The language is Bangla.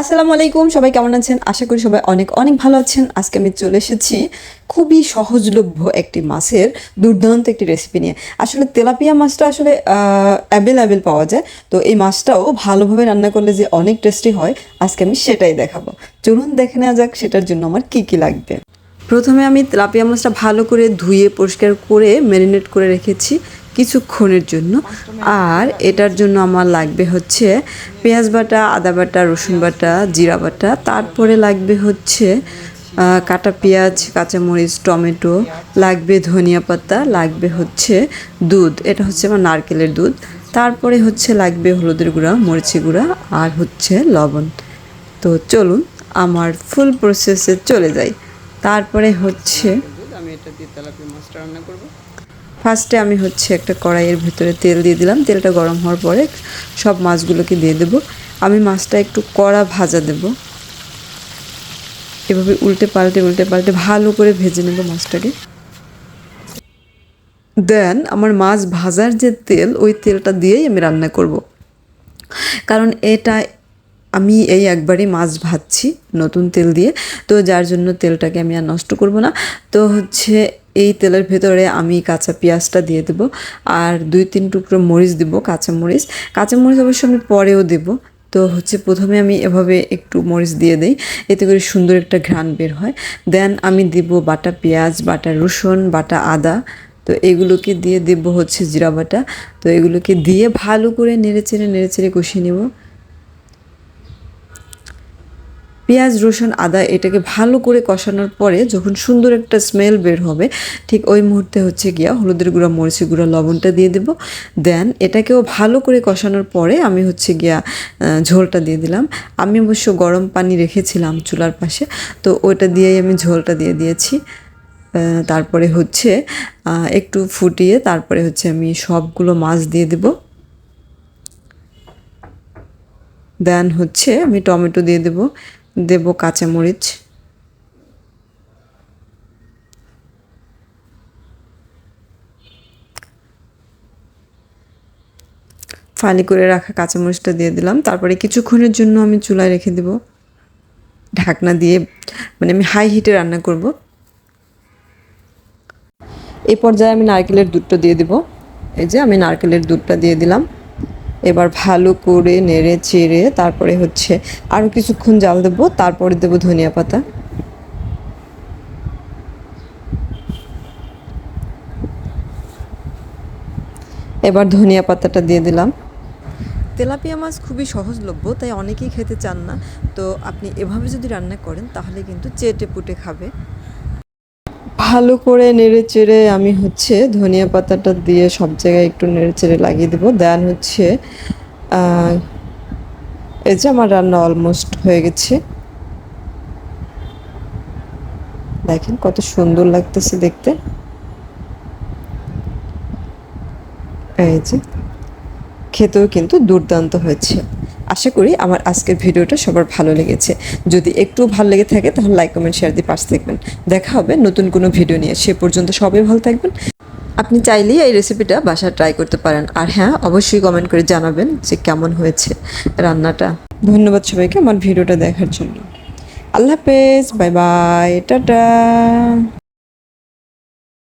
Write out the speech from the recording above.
আসসালামু আলাইকুম, সবাই কেমন আছেন? আশা করি সবাই অনেক অনেক ভালো আছেন। আজকে আমি চলে এসেছি খুবই সহজলভ্য একটি মাছের দুর্দান্ত একটি রেসিপি নিয়ে। আসলে তেলাপিয়া মাছটা আসলে অ্যাভেলেবেল পাওয়া যায়। তো এই মাছটাও ভালোভাবে রান্না করলে যে অনেক টেস্টি হয়, আজকে আমি সেটাই দেখাবো। চলুন দেখে নেওয়া যাক সেটার জন্য আমার কি কি লাগবে। প্রথমে আমি তেলাপিয়া মাছটা ভালো করে ধুয়ে, পরিষ্কার করে ম্যারিনেট করে রেখেছি। কিছুক্ষণের জন্য। আর এটার জন্য আমার লাগবে হচ্ছে পেঁয়াজ বাটা, আদা বাটা, রসুন বাটা, জিরা বাটা। তারপরে লাগবে হচ্ছে কাটা পেঁয়াজ, কাঁচামরিচ, টমেটো, লাগবে ধনিয়া পাতা, লাগবে হচ্ছে দুধ। এটা হচ্ছে আমার নারকেলের দুধ। তারপরে হচ্ছে লাগবে হলুদের গুঁড়া মরিচি গুঁড়া আর হচ্ছে লবণ। তো চলুন, আমার ফুল প্রসেসে চলে যাই। তারপরে হচ্ছে আমি এটা দিয়ে তেলাপিয়া মাছটা রান্না করব। ফার্স্টে আমি হচ্ছে একটা কড়াইয়ের ভিতরে তেল দিয়ে দিলাম। তেলটা গরম হওয়ার পরে সব মাছগুলোকে দিয়ে দেব। আমি মাছটা একটু কড়া ভাজা দেব। এভাবে উল্টে পাল্টে উল্টে পাল্টে ভালো করে ভেজে নেব মাছটাকে। দেন আমার মাছ ভাজার যে তেল, ওই তেলটা দিয়েই আমি রান্না করব। কারণ এটা আমি এই একবারই মাছ ভাজছি নতুন তেল দিয়ে। তো যার জন্য তেলটাকে আমি আর নষ্ট করব না। তো হচ্ছে এই তেলের ভেতরে আমি কাঁচা পেঁয়াজটা দিয়ে দেব আর দুই তিন টুকরো মরিচ দেব, কাঁচা মরিচ। কাঁচা মরিচ অবশ্য আমি পরেও দেবো। তো হচ্ছে প্রথমে আমি এভাবে একটু মরিচ দিয়ে দিই, এতে করে সুন্দর একটা ঘ্রাণ বের হয়। দেন আমি দিব বাটা পেঁয়াজ, বাটা রসুন, বাটা আদা। তো এগুলোকে দিয়ে দেবো হচ্ছে জিরা বাটা। তো এগুলোকে দিয়ে ভালো করে নেড়ে চেড়ে নেড়ে চেড়ে কষিয়ে নেব। পেঁয়াজ, রসুন, আদা এটাকে ভালো করে কষানোর পরে যখন সুন্দর একটা স্মেল বের হবে, ঠিক ওই মুহূর্তে হচ্ছে গিয়া হলুদের গুঁড়া, মরিচের গুঁড়া, লবণটা দিয়ে দেব। দেন এটাকেও ভালো করে কষানোর পরে আমি হচ্ছে গিয়া ঝোলটা দিয়ে দিলাম। আমি অবশ্য গরম পানি রেখেছিলাম চুলার পাশে, তো ওইটা দিয়েই আমি ঝোলটা দিয়ে দিয়েছি। তারপরে হচ্ছে একটু ফুটিয়ে তারপরে হচ্ছে আমি সবগুলো মাছ দিয়ে দেব। দেন হচ্ছে আমি টমেটো দিয়ে দেব। দেব কাঁচামরিচ ফালি করে রাখা কাঁচামরিচটা দিয়ে দিলাম। তারপরে কিছুক্ষণের জন্য আমি চুলায় রেখে দেব। ঢাকনা দিয়ে মানে আমি হাই হিটে রান্না করব। এই পর্যায়ে আমি নারকেলের দুধটা দিয়ে দিব। এই যে আমি নারকেলের দুধটা দিয়ে দিলাম। এবার ভালো করে নেড়ে চেড়ে তারপরে হচ্ছে আরও কিছুক্ষণ জাল দেবো, তারপরে দেবো ধনিয়া পাতা। এবার ধনিয়া পাতাটা দিয়ে দিলাম। তেলাপিয়া মাছ খুবই সহজলভ্য, তাই অনেকেই খেতে চান না। তো আপনি এভাবে যদি রান্না করেন, তাহলে কিন্তু চেটে পুটে খাবে। ভালো করে নেড়ে চেড়ে আমি হচ্ছে ধনিয়া পাতাটা দিয়ে সব জায়গায় একটু নেড়ে চেড়ে লাগিয়ে দেবো। দেন হচ্ছে এই যে আমার রান্না অলমোস্ট হয়ে গেছে। দেখেন কত সুন্দর লাগতেছে দেখতে। এই যে, খেতেও কিন্তু দুর্দান্ত হয়েছে। আশা করি আমার আজকের ভিডিওটা সবার ভালো লেগেছে। যদি একটু ভালো লেগে থাকে তাহলে লাইক কমেন্ট শেয়ার দিয়ে পাশে থাকবেন। দেখা হবে নতুন কোনো ভিডিও নিয়ে। সে পর্যন্ত সবাই ভালো থাকবেন। আপনি চাইলেই এই রেসিপিটা বাসায় ট্রাই করতে পারেন। আর হ্যাঁ অবশ্যই কমেন্ট করে জানাবেন যে কেমন হয়েছে রান্নাটা। ধন্যবাদ সবাইকে আমার ভিডিওটা দেখার জন্য। আল্লাহ হাফেজ বাই বাই টাটা।